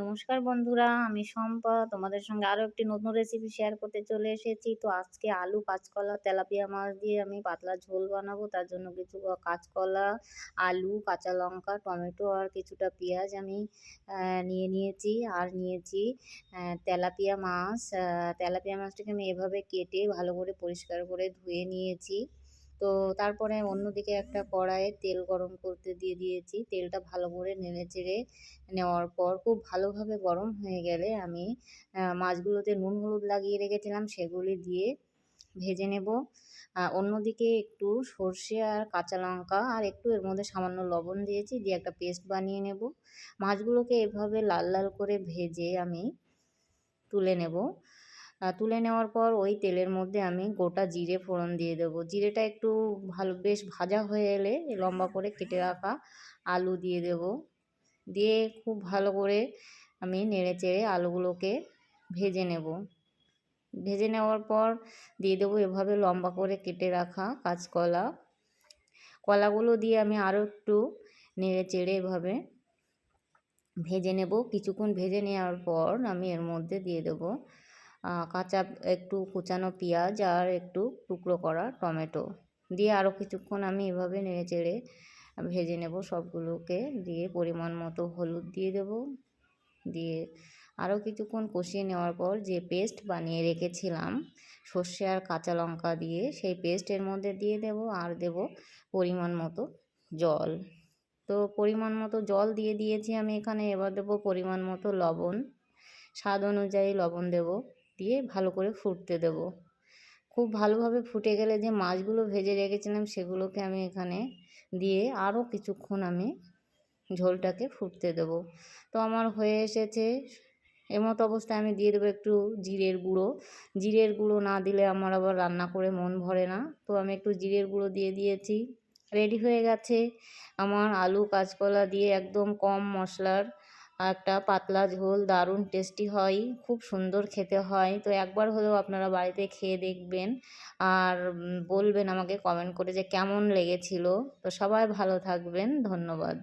নমস্কার বন্ধুরা, আমি শম্পা। তোমাদের সঙ্গে আরও একটি নতুন রেসিপি শেয়ার করতে চলে এসেছি। তো আজকে আলু, কাঁচকলা, তেলাপিয়া মাছ দিয়ে আমি পাতলা ঝোল বানাবো। তার জন্য কিছু কাঁচকলা, আলু, কাঁচা লঙ্কা, টমেটো আর কিছুটা পেঁয়াজ আমি নিয়ে নিয়েছি। আর নিয়েছি তেলাপিয়া মাছ। তেলাপিয়া মাছটাকে আমি এভাবে কেটে ভালো করে পরিষ্কার করে ধুয়ে নিয়েছি। তো তারপরে অন্যদিকে একটা কড়াইয়ে তেল গরম করতে দিয়ে দিয়েছি। তেলটা ভালো করে নেড়ে চেড়ে নেওয়ার পর খুব ভালোভাবে গরম হয়ে গেলে আমি মাছগুলোতে নুন হলুদ লাগিয়ে রেখেছিলাম, সেগুলি দিয়ে ভেজে নেব। অন্যদিকে একটু সর্ষে আর কাঁচা লঙ্কা আর একটু এর মধ্যে সামান্য লবণ দিয়েছি, দিয়ে একটা পেস্ট বানিয়ে নেব। মাছগুলোকে এভাবে লাল লাল করে ভেজে আমি তুলে নেব। তুলে নেওয়ার পর ওই তেলের মধ্যে আমি গোটা জিরে ফোড়ন দিয়ে দেবো। জিরেটা একটু ভালো, বেশ ভাজা হয়ে এলে লম্বা করে কেটে রাখা আলু দিয়ে দেব। দিয়ে খুব ভালো করে আমি নেড়ে চেড়ে আলুগুলোকে ভেজে নেব। ভেজে নেওয়ার পর দিয়ে দেবো এভাবে লম্বা করে কেটে রাখা কাঁচকলা। কলাগুলো দিয়ে আমি আরও একটু নেড়ে চেড়ে এভাবে ভেজে নেব। কিছুক্ষণ ভেজে নেওয়ার পর আমি এর মধ্যে দিয়ে দেবো কাঁচা একটু কুচানো পেঁয়াজ আর একটু টুকরো করা টমেটো। দিয়ে আরও কিছুক্ষণ আমি এভাবে নেড়ে চেড়ে ভেজে নেব সবগুলোকে। দিয়ে পরিমাণ মতো হলুদ দিয়ে দেব। দিয়ে আরও কিছুক্ষণ কষিয়ে নেওয়ার পর যে পেস্ট বানিয়ে রেখেছিলাম, সর্ষে আর কাঁচা লঙ্কা দিয়ে, সেই পেস্টের মধ্যে দিয়ে দেব আর দেব পরিমাণ মতো জল। তো পরিমাণ মতো জল দিয়ে দিয়েছি আমি এখানে। এবার দেবো পরিমাণ মতো লবণ। স্বাদ অনুযায়ী লবণ দেব। দিয়ে ভালো করে ফুটতে দেব। খুব ভালোভাবে ফুটে গেলে যে মাছগুলো ভেজে রেখেছিলাম সেগুলোকে আমি এখানে দিয়ে আরও কিছুক্ষণ আমি ঝোলটাকে ফুটতে দেব। তো আমার হয়ে এসেছে। এমতো অবস্থায় আমি দিয়ে দেবো একটু জিরের গুঁড়ো। জিরের গুঁড়ো না দিলে আমার আবার রান্না করে মন ভরে না। তো আমি একটু জিরের গুঁড়ো দিয়ে দিয়েছি। রেডি হয়ে গেছে। আমার আলু কাঁচকলা দিয়ে একদম কম মশলার একটা পাতলা ঝোল দারুণ টেস্টি হয়, খুব সুন্দর খেতে হয়। তো একবার হলেও আপনারা বাড়িতে খেয়ে দেখবেন। আর বলবেন আমাকে কমেন্ট করে যে কেমন লেগেছিল। তো সবাই ভালো থাকবেন, ধন্যবাদ।